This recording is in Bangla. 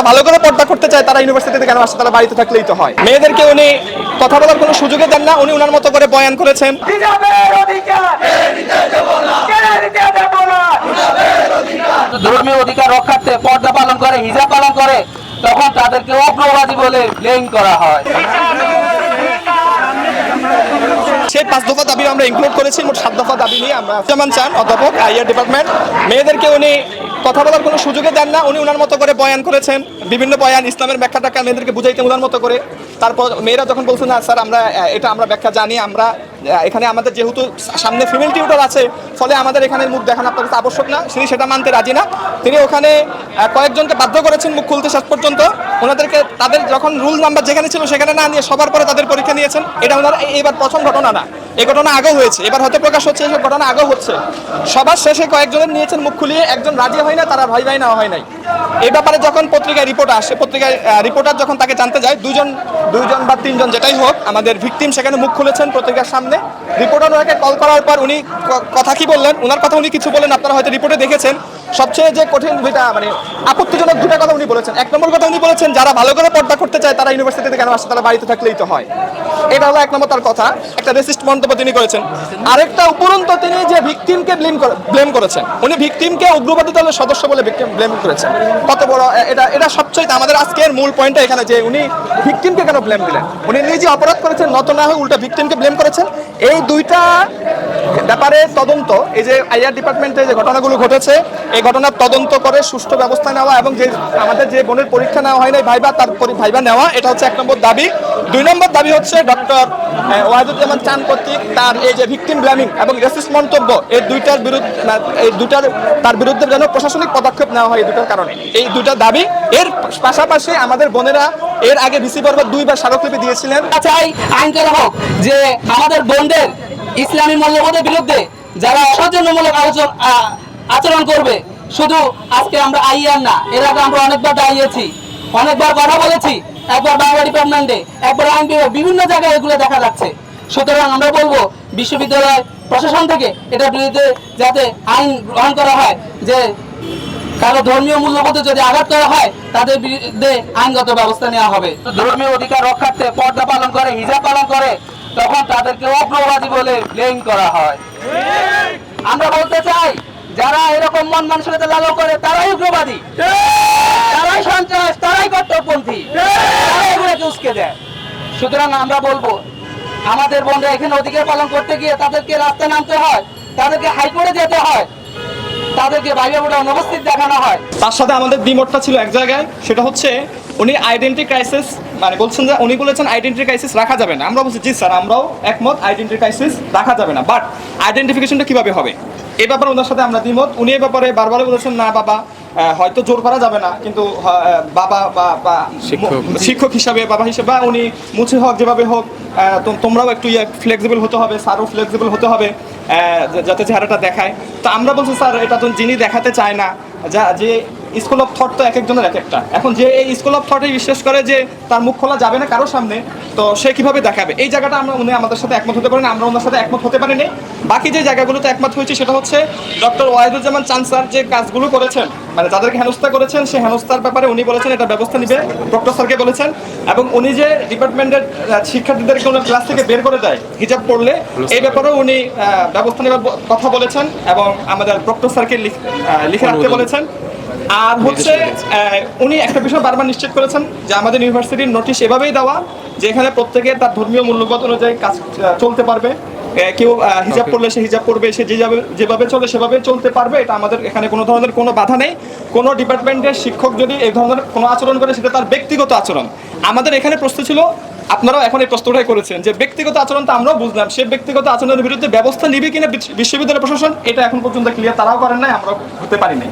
যারা ভালো করে পর্দা করতে চায় তারা ইউনিভার্সিটিতে কেন আসে তারা বাড়িতে থাকলেই তো হয়। মেয়েদেরকে উনি কথা বলার কোনো সুযোগই দেন না উনি উনার মতো করে বয়ান করেছেন। ধর্মীয় অধিকার রক্ষার্থে পর্দা পালন করে হিজাব পালন করে তখন তাদেরকে অগ্রবাদী বলে ব্লেম করা হয়। সেই পাঁচ দফা দাবি আমরা ইনক্লুড করেছি মোট সাত দফা দাবি নিয়ে আমরা যেমন চান অধ্যাপক আইআর ডিপার্টমেন্ট। মেয়েদেরকে উনি কথা বলার কোনো সুযোগে দেন না। উনি ওনার মতো করে বয়ান করেছেন। বিভিন্ন বয়ান, ইসলামের ব্যাখ্যা টাকা মেয়েদেরকে বুঝাইতে ওনার মতো করে। তারপর মেয়েরা যখন বলছে, না, স্যার, আমরা এটা আমরা ব্যাখ্যা জানি, আমরা এখানে আমাদের যেহেতু সামনে ফিমেল টিউটর আছে, ফলে আমাদের এখানে মুখ দেখানো আপনার কাছে আবশ্যক না। তিনি সেটা মানতে রাজি না। তিনি ওখানে কয়েকজনকে বাধ্য করেছেন মুখ খুলতে শেষ পর্যন্ত। ওনাদেরকে তাদের যখন রুল নাম্বার যেখানে ছিল, সেখানে না নিয়ে সবার পরে তাদের পরীক্ষা নিয়েছেন। এটা ওনারা এই- এবার প্রথম ঘটনা না। এই ঘটনা আগেও হয়েছে। এবার হয়তো প্রকাশ হচ্ছে, এসব ঘটনা আগেও হচ্ছে। সবার শেষে কয়েকজনের নিয়েছেন মুখ খুলিয়ে, একজন রাজি হয় না, তারা ভাই ভাই নেওয়া হয় নাই। এই ব্যাপারে যখন পত্রিকায় রিপোর্ট আসে, পত্রিকায় রিপোর্টার যখন তাকে জানতে যায়, দুজন দুইজন বা তিনজন যেটাই হোক, আমাদের ভিকটিম সেখানে মুখ খুলেছেন পত্রিকার সামনে। রিপোর্টার ওনাকে কল করার পর উনি কথা কি বললেন? ওনার কথা উনি কিছু বলেন আপনারা হয়তো রিপোর্টে দেখেছেন। সবচেয়ে যে কঠিন যেটা মানে আপত্তিজনক দুটা কথা উনি বলেছেন। এক নম্বর কথা উনি বলেছেন, যারা ভালো করে পর্দা করতে চায়, তারা ইউনিভার্সিটিতে কেন আসে, তারা বাড়িতে থাকলেই তো হয়। এটা হলো এক নম্বর তার কথা। একটা রেসিস্ট মন্তব্য তিনি করেছেন। আরেকটা উপরন্ত তিনি যে ভিকটিমকে ব্লেম ব্লেম করেছেন। উনি ভিকটিমকে উগ্রবাদী দলের সদস্য বলে ব্লেম করেছেন। কত বড় এটা এটা সবচেয়ে আমাদের আজকের মূল পয়েন্টটা এখানে যে উনি ভিকটিমকে কেন ব্লেম দিলেন? উনি নিজে অপরাধ করেছেন, নত না হয়ে উল্টা ভিকটিমকে ব্লেম করেছেন। এই দুইটা ব্যাপারে তদন্ত, এই যে আইআর ডিপার্টমেন্টে যে ঘটনাগুলো ঘটেছে, এই ঘটনার তদন্ত করে সুষ্ঠু ব্যবস্থা নেওয়া এবং যে আমাদের যে বোনের পরীক্ষা নেওয়া হয় নাই, ভাইবা তার ভাইবা নেওয়া, এটা হচ্ছে এক নম্বর দাবি। দুই নম্বর দাবি হচ্ছে ডক্টর ওয়াহিদুজ্জামান চান কর্তৃক তার এই যে ভিকটিম ব্ল্যামিং এবং রেসিস্ট মন্তব্য, এই দুইটার বিরুদ্ধে এই দুইটার, তার বিরুদ্ধে যেন প্রশাসনিক পদক্ষেপ নেওয়া হয় এই দুটার কারণে। এই দুটা দাবি, এর পাশাপাশি আমাদের বোনেরা এর আগে ভিসি বর্গ দুইবার স্মারকলিপি দিয়েছিলেন। চাই আইন করা হোক যে আমাদের বোনদের ইসলামী মূল্যবোধের বিরুদ্ধে যারা সৌজন্যমূলক আলোচনা আচরণ করবে, শুধু আজকে আমরা আইয়ার না, এর আগে আমরা অনেকবার দাঁড়িয়েছি, অনেকবার কথা বলেছি, একবার বাংলা ডিপার্টমেন্টে, একবার আইন বিভিন্ন জায়গায় এগুলো দেখা যাচ্ছে। সুতরাং আমরা বলব, বিশ্ববিদ্যালয় প্রশাসন থেকে এটার বিরুদ্ধে যাতে আইন গ্রহণ করা হয়, যে কারও ধর্মীয় মূল্যবোধে যদি আঘাত করা হয়, তাদের বিরুদ্ধে আইনগত ব্যবস্থা নেওয়া হবে। ধর্মীয় অধিকার রক্ষার্থে পর্দা পালন করে, হিজাব পালন করে তখন তাদেরকে অগ্রবাদী বলে ব্লেম করা হয়। আমরা বলতে চাই, যারা এরকম মন মানসিকতা লালন করে, তারাই উগ্রবাদী। তারাই সন্ত্রাস, তারাই কট্টরপন্থী। তারাই উস্কে দেয়। সুতরাং আমরা বলব, আমাদের বোনরা এখানে অধিকার পালন করতে গিয়ে তাদেরকে রাস্তায় নামতে হয়, তাদেরকে হাইকোর্টে যেতে হয়, তাদেরকে বাইরে অনুপস্থিত দেখানো হয়। তার সাথে আমাদের দ্বিমতটা ছিল এক জায়গায়, সেটা হচ্ছে উনি আইডেন্টি ক্রাইসিস মানে বলছেন যে উনি বলেছেন আইডেন্টি ক্রাইসিস রাখা যাবে না। আমরা বলছি জি স্যার আমরাও একমত আইডেন্টি ক্রাইসিস রাখা যাবে না। বাট আইডেন্টিফিকেশনটা কীভাবে হবে? এই ব্যাপারে ওনার সাথে আমরা দ্বিমত। উনি এই ব্যাপারে বারবার বলেছেন না বাবা হয়তো জোর করা যাবে না। কিন্তু বাবা বা শিক্ষক। হিসাবে বাবা হিসেবে বা উনি মুছে হোক যেভাবে হোক তোমরাও একটু ইয়ে ফ্লেক্সিবল হতে হবে স্যারও ফ্লেক্সিবল হতে হবে যাতে চেহারাটা দেখায়। তো আমরা বলছি স্যার এটা তো যিনি দেখাতে চায় না যা যে স্কুল অফ থট তো এক একজনের এক একটা এখন যে এই স্কুল অফ থটে বিশ্বাস করে যে তার মুখ খোলা যাবে না কারোর সামনে তো সে কীভাবে দেখাবে? এই জায়গাটা আমরা উনি আমাদের সাথে একমত হতে পারেন আমরা ওনার সাথে একমত হতে পারিনি। বাকি যে জায়গাগুলোতে একমত হয়েছে সেটা হচ্ছে ডক্টর ওয়াহিদুজ্জামান চান স্যার যে কাজগুলো করেছেন মানে যাদেরকে হেনস্থা করেছেন সেই হেনস্থার ব্যাপারে উনি বলেছেন এটা ব্যবস্থা নিবে ডক্টর স্যারকে বলেছেন। এবং উনি যে ডিপার্টমেন্টের শিক্ষার্থীদেরকে ওনার ক্লাস থেকে বের করে দেয় হিজাব পড়লে এই ব্যাপারেও উনি ব্যবস্থা নেবার কথা বলেছেন এবং আমাদের ডক্টর স্যারকে লিখে রাখতে বলেছেন। আর হচ্ছে উনি একটা বিষয় বারবার নিশ্চিত করেছেন যে আমাদের ইউনিভার্সিটির নোটিশ এভাবেই দেওয়া যে এখানে প্রত্যেকে তার ধর্মীয় মূল্যবোধ অনুযায়ী কাজ চলতে পারবে। কেউ হিজাব পড়লে সে হিজাব পড়বে সে যেভাবে যেভাবে চলে সেভাবে চলতে পারবে এটা আমাদের এখানে কোনো ধরনের কোনো বাধা নেই। কোনো ডিপার্টমেন্টের শিক্ষক যদি এই ধরনের কোনো আচরণ করে সেটা তার ব্যক্তিগত আচরণ। আমাদের এখানে প্রশ্ন ছিল আপনারাও এখন এই প্রশ্নটাই করেছেন যে ব্যক্তিগত আচরণ তো আমরাও বুঝলাম সে ব্যক্তিগত আচরণের বিরুদ্ধে ব্যবস্থা নিবে কিনা বিশ্ববিদ্যালয় প্রশাসন এটা এখন পর্যন্ত ক্লিয়ার তারাও করেন নাই আমরাও হতে পারি নাই।